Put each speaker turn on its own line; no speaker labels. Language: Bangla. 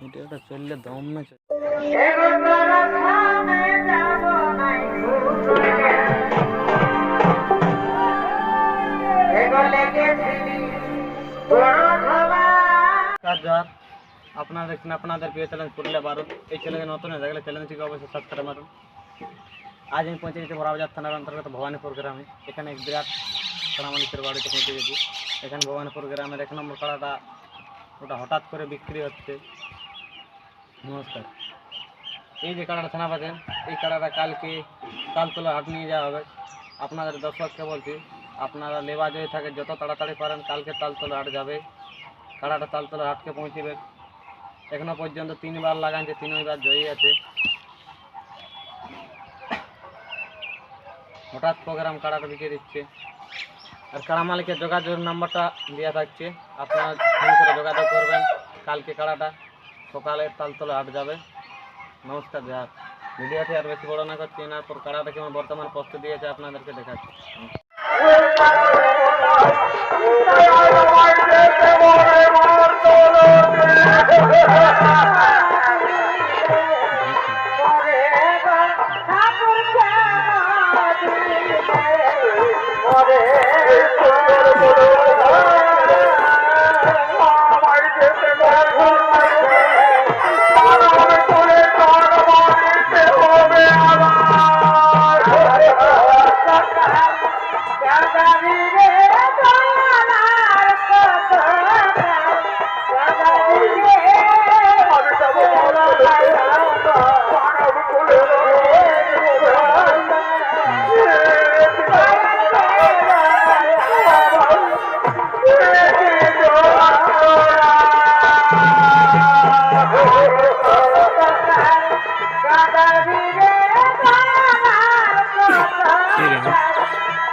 ভিডিওটা চললে দম না নমস্কার আপনারা দেখছেন আপনাদের প্রিয় চ্যালেঞ্জ পুরুলিয়া ভারত এই চ্যালেঞ্জে নতুন হয়ে থাকলে চ্যালেঞ্জটিকে অবশ্যই সাবস্ক্রাইব মারুন। আজ আমি পৌঁছে গেছি বড়াবাজার থানার অন্তর্গত ভবানীপুর গ্রামে। এখানে এক বিরাট কাড়া মালিকের বাড়িতে পৌঁছে গেছি। এখানে ভবানীপুর গ্রামের এক নম্বর কাড়াটা ওটা হঠাৎ করে বিক্রি হচ্ছে। নমস্কার। এই যে কাড়াটা থানা পাচ্ছেন, এই কাড়াটা কালকে তালতলা হাট নিয়ে যাওয়া হবে। আপনাদের দর্শককে বলছি, আপনারা লেবাজ হয়ে থাকে, যত তাড়াতাড়ি পারেন কালকে তালতলা হাট যাবে। কাড়াটা তালতলা হাটকে পৌঁছবে। এখনও পর্যন্ত তিনবার লাগাচ্ছে তিনবার জয়ী আছে। হঠাৎ প্রোগ্রাম কাড়াটা বিকে দিচ্ছে। আর কাড়া মালিকের যোগাযোগ নাম্বারটা দেওয়া থাকছে। আপনারা ফোন করে যোগাযোগ করবেন কালকে কাড়াটা। সকালে তালতলা হাট যাবে। নমস্কার, যা ভিডিওটি আর বেশি বড় না করছি এনার পর কাড়াটা কেমন বর্তমান প্রস্তুতি দিয়েছে আপনাদেরকে দেখাচ্ছি।